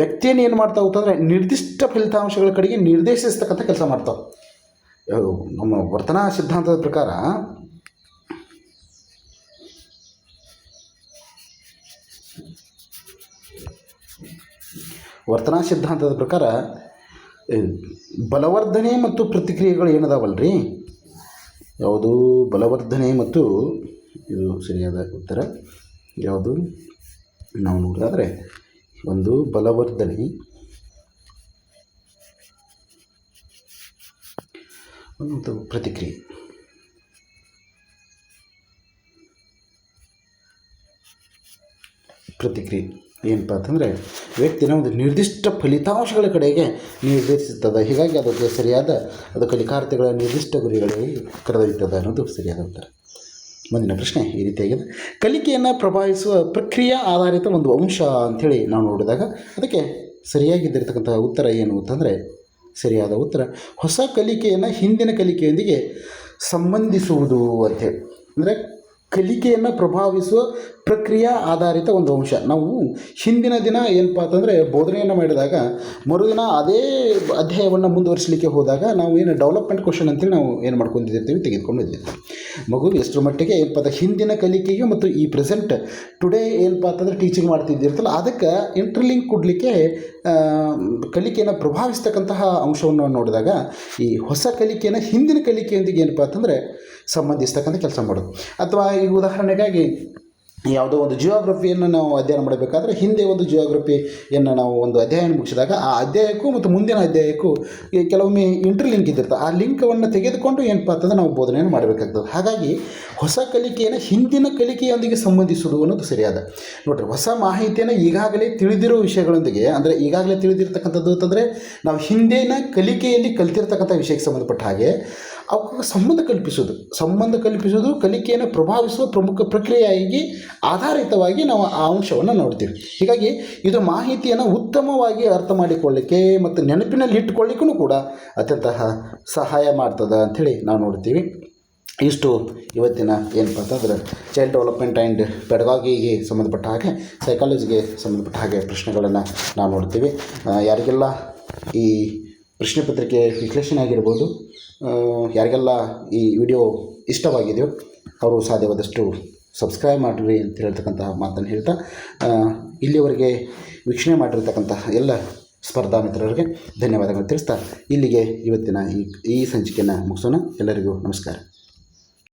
ವ್ಯಕ್ತಿಯನ್ನು ಏನು ಮಾಡ್ತಾ ಹೋಗ್ತಂದ್ರೆ ನಿರ್ದಿಷ್ಟ ಫಲಿತಾಂಶಗಳ ಕಡೆಗೆ ನಿರ್ದೇಶಿಸ್ತಕ್ಕಂಥ ಕೆಲಸ ಮಾಡ್ತಾವೆ. ನಮ್ಮ ವರ್ತನಾ ಸಿದ್ಧಾಂತದ ಪ್ರಕಾರ ವರ್ತನಾ ಸಿದ್ಧಾಂತದ ಪ್ರಕಾರ ಬಲವರ್ಧನೆ ಮತ್ತು ಪ್ರತಿಕ್ರಿಯೆಗಳು ಏನದಾವಲ್ರಿ? ಯಾವುದು ಬಲವರ್ಧನೆ ಮತ್ತು ಇದು ಸರಿಯಾದ ಉತ್ತರ? ಯಾವುದು? ನಾವು ನೋಡೋದಾದರೆ, ಒಂದು ಬಲವರ್ಧನೆ. ಒಂದು ಪ್ರತಿಕ್ರಿಯೆ. ಪ್ರತಿಕ್ರಿಯೆ. ಏನಪ್ಪ ಅಂತಂದರೆ ವ್ಯಕ್ತಿನ ಒಂದು ನಿರ್ದಿಷ್ಟ ಫಲಿತಾಂಶಗಳ ಕಡೆಗೆ ನಿರ್ದೇಶಿಸುತ್ತದೆ. ಹೀಗಾಗಿ ಅದಕ್ಕೆ ಸರಿಯಾದ, ಅದು ಕಲಿಕಾರ್ಥಿಗಳ ನಿರ್ದಿಷ್ಟ ಗುರಿಗಳಿಗೆ ಕರೆದೊಯ್ತದೆ ಅನ್ನೋದು ಸರಿಯಾದ ಉತ್ತರ. ಮುಂದಿನ ಪ್ರಶ್ನೆ ಈ ರೀತಿಯಾಗಿದೆ. ಕಲಿಕೆಯನ್ನು ಪ್ರಭಾವಿಸುವ ಪ್ರಕ್ರಿಯೆ ಆಧಾರಿತ ಒಂದು ಅಂಶ ಅಂಥೇಳಿ ನಾವು ನೋಡಿದಾಗ ಅದಕ್ಕೆ ಸರಿಯಾಗಿದ್ದಿರತಕ್ಕಂಥ ಉತ್ತರ ಏನು ಅಂತಂದರೆ, ಸರಿಯಾದ ಉತ್ತರ, ಹೊಸ ಕಲಿಕೆಯನ್ನು ಹಿಂದಿನ ಕಲಿಕೆಯೊಂದಿಗೆ ಸಂಬಂಧಿಸುವುದು ಅಂತೇಳಿ ಅಂದರೆ ಕಲಿಕೆಯನ್ನು ಪ್ರಭಾವಿಸುವ ಪ್ರಕ್ರಿಯೆ ಆಧಾರಿತ ಒಂದು ಅಂಶ. ನಾವು ಹಿಂದಿನ ದಿನ ಏನಪ್ಪ ಅಂತಂದರೆ ಬೋಧನೆಯನ್ನು ಮಾಡಿದಾಗ, ಮರುದಿನ ಅದೇ ಅಧ್ಯಾಯವನ್ನು ಮುಂದುವರಿಸಲಿಕ್ಕೆ ಹೋದಾಗ ನಾವು ಏನು ಡೆವಲಪ್ಮೆಂಟ್ ಕ್ವಶನ್ ಅಂತೇಳಿ ನಾವು ಏನು ಮಾಡ್ಕೊಂಡಿರ್ತೀವಿ ತೆಗೆದುಕೊಂಡಿರ್ತೀವಿ. ಮಗು ಎಷ್ಟರ ಮಟ್ಟಿಗೆ ಏನಪ್ಪ ಹಿಂದಿನ ಕಲಿಕೆಗೆ ಮತ್ತು ಈ ಪ್ರೆಸೆಂಟ್ ಟುಡೇ ಏನಪ್ಪ ಅಂತಂದ್ರೆ ಟೀಚಿಂಗ್ ಮಾಡ್ತಿದ್ದಿರ್ತಲ್ಲ, ಅದಕ್ಕೆ ಇಂಟರ್ಲಿಂಕ್ ಕೊಡಲಿಕ್ಕೆ ಕಲಿಕೆಯನ್ನು ಪ್ರಭಾವಿಸ್ತಕ್ಕಂತಹ ಅಂಶವನ್ನು ನೋಡಿದಾಗ ಈ ಹೊಸ ಕಲಿಕೆಯನ್ನು ಹಿಂದಿನ ಕಲಿಕೆಯೊಂದಿಗೆ ಏನಪ್ಪ ಅಂತಂದರೆ ಸಂಬಂಧಿಸ್ತಕ್ಕಂಥ ಕೆಲಸ ಮಾಡೋದು. ಅಥವಾ ಈಗ ಉದಾಹರಣೆಗಾಗಿ ಯಾವುದೋ ಒಂದು ಜಿಯೋಗ್ರಫಿಯನ್ನು ನಾವು ಅಧ್ಯಯನ ಮಾಡಬೇಕಾದ್ರೆ ಹಿಂದೆ ಒಂದು ಜಿಯೋಗ್ರಫಿಯನ್ನು ನಾವು ಒಂದು ಅಧ್ಯಯನ ಮುಗಿಸಿದಾಗ ಆ ಅಧ್ಯಾಯಕ್ಕೂ ಮತ್ತು ಮುಂದಿನ ಅಧ್ಯಾಯಕ್ಕೂ ಕೆಲವೊಮ್ಮೆ ಇಂಟರ್ಲಿಂಕ್ ಇದ್ದಿರ್ತದೆ ಆ ಲಿಂಕವನ್ನು ತೆಗೆದುಕೊಂಡು ಏನಪ್ಪ ಅಂತಂದ್ರೆ ನಾವು ಬೋಧನೆಯನ್ನು ಮಾಡಬೇಕಾಗ್ತದೆ. ಹಾಗಾಗಿ ಹೊಸ ಕಲಿಕೆಯನ್ನು ಹಿಂದಿನ ಕಲಿಕೆಯೊಂದಿಗೆ ಸಂಬಂಧಿಸುವುದು ಅನ್ನೋದು ಸರಿಯಾದ. ನೋಡಿರಿ, ಹೊಸ ಮಾಹಿತಿಯನ್ನು ಈಗಾಗಲೇ ತಿಳಿದಿರೋ ವಿಷಯಗಳೊಂದಿಗೆ, ಅಂದರೆ ಈಗಾಗಲೇ ತಿಳಿದಿರ್ತಕ್ಕಂಥದ್ದು ಅಂತಂದರೆ ನಾವು ಹಿಂದಿನ ಕಲಿಕೆಯಲ್ಲಿ ಕಲಿತಿರ್ತಕ್ಕಂಥ ವಿಷಯಕ್ಕೆ ಸಂಬಂಧಪಟ್ಟ ಹಾಗೆ ಅವಕ್ಕೆ ಸಂಬಂಧ ಕಲ್ಪಿಸೋದು ಸಂಬಂಧ ಕಲ್ಪಿಸೋದು ಕಲಿಕೆಯನ್ನು ಪ್ರಭಾವಿಸುವ ಪ್ರಮುಖ ಪ್ರಕ್ರಿಯೆಯಾಗಿ ಆಧಾರಿತವಾಗಿ ನಾವು ಆ ಅಂಶವನ್ನು ನೋಡ್ತೀವಿ. ಹೀಗಾಗಿ ಇದು ಮಾಹಿತಿಯನ್ನು ಉತ್ತಮವಾಗಿ ಅರ್ಥ ಮಾಡಿಕೊಳ್ಳಿಕ್ಕೆ ಮತ್ತು ನೆನಪಿನಲ್ಲಿ ಇಟ್ಟುಕೊಳ್ಳಿಕ್ಕೂ ಕೂಡ ಅತ್ಯಂತ ಸಹಾಯ ಮಾಡ್ತದೆ ಅಂಥೇಳಿ ನಾವು ನೋಡ್ತೀವಿ. ಇಷ್ಟು ಇವತ್ತಿನ ಏನಪ್ಪ ಅಂತಂದ್ರೆ ಚೈಲ್ಡ್ ಡೆವಲಪ್ಮೆಂಟ್ ಆ್ಯಂಡ್ ಪೆಡಗಾಗಿಗೆ ಸಂಬಂಧಪಟ್ಟ ಹಾಗೆ ಸೈಕಾಲಜಿಗೆ ಸಂಬಂಧಪಟ್ಟ ಹಾಗೆ ಪ್ರಶ್ನೆಗಳನ್ನು ನಾವು ನೋಡ್ತೀವಿ. ಯಾರಿಗೆಲ್ಲ ಈ ಪ್ರಶ್ನೆ ಪತ್ರಿಕೆ ವಿಶ್ಲೇಷಣೆ ಆಗಿರ್ಬೋದು ಯಾರಿಗೆಲ್ಲ ಈ ವಿಡಿಯೋ ಇಷ್ಟವಾಗಿದೆಯೋ ಅವರು ಸಾಧ್ಯವಾದಷ್ಟು ಸಬ್ಸ್ಕ್ರೈಬ್ ಮಾಡಿರಿ ಅಂತ ಹೇಳ್ತಕ್ಕಂತಹ ಮಾತನ್ನು ಹೇಳ್ತಾ ಇಲ್ಲಿಯವರೆಗೆ ವೀಕ್ಷಣೆ ಮಾಡಿರ್ತಕ್ಕಂತಹ ಎಲ್ಲ ಸ್ಪರ್ಧಾ ಮಿತ್ರರಿಗೆ ಧನ್ಯವಾದಗಳು ತಿಳಿಸ್ತಾ, ಇಲ್ಲಿಗೆ ಇವತ್ತಿನ ಈ ಈ ಸಂಚಿಕೆಯನ್ನು ಮುಗಿಸೋಣ. ಎಲ್ಲರಿಗೂ ನಮಸ್ಕಾರ.